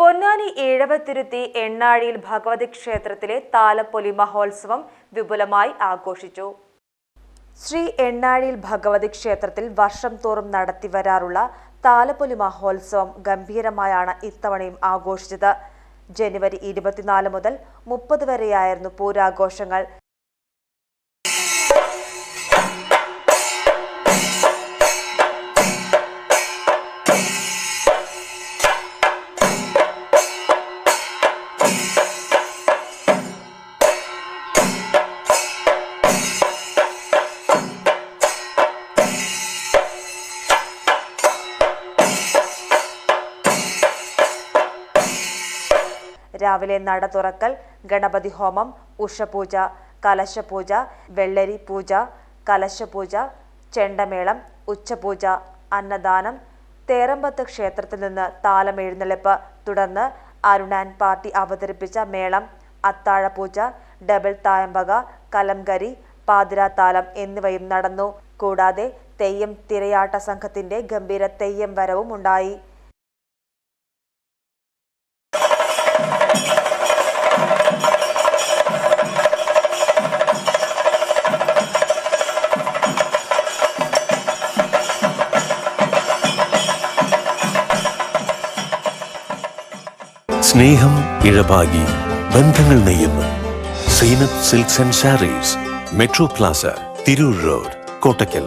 പൊന്നാനി ഏഴവത്തിരുത്തി എണ്ണാഴിയിൽ ഭഗവതി ക്ഷേത്രത്തിലെ താലപ്പൊലി മഹോത്സവം വിപുലമായി ആഘോഷിച്ചു. ശ്രീ എണ്ണാഴിയിൽ ഭഗവതി ക്ഷേത്രത്തിൽ വർഷം തോറും നടത്തിവരാറുള്ള താലപ്പൊലി മഹോത്സവം ഗംഭീരമായാണ് ഇത്തവണയും ആഘോഷിച്ചത്. ജനുവരി ഇരുപത്തിനാല് മുതൽ മുപ്പത് വരെയായിരുന്നു പൂരാഘോഷങ്ങൾ. രാവിലെ നട തുറക്കൽ ഗണപതി ഹോമം ഉഷപൂജ കലശപൂജ വെള്ളരി പൂജ കലശപൂജ ചെണ്ടമേളം ഉച്ചപൂജ അന്നദാനം തേരമ്പത്ത് ക്ഷേത്രത്തിൽ നിന്ന് താലമെഴുന്നള്ളിപ്പ് തുടർന്ന് അരുണാൻ പാർട്ടി അവതരിപ്പിച്ച മേളം അത്താഴപൂജ ഡബിൾ തായമ്പക കലംകരി പാതിരാത്താലം എന്നിവയും നടന്നു. കൂടാതെ തെയ്യം തിരയാട്ട സംഘത്തിന്റെ ഗംഭീര തെയ്യം വരവും ഉണ്ടായി സ്നേഹം ഇഴപാകി ബന്ധങ്ങൾ നെയ്യുന്നു. Zeenath silks and sarees metro plaza Tirur road Kottakkal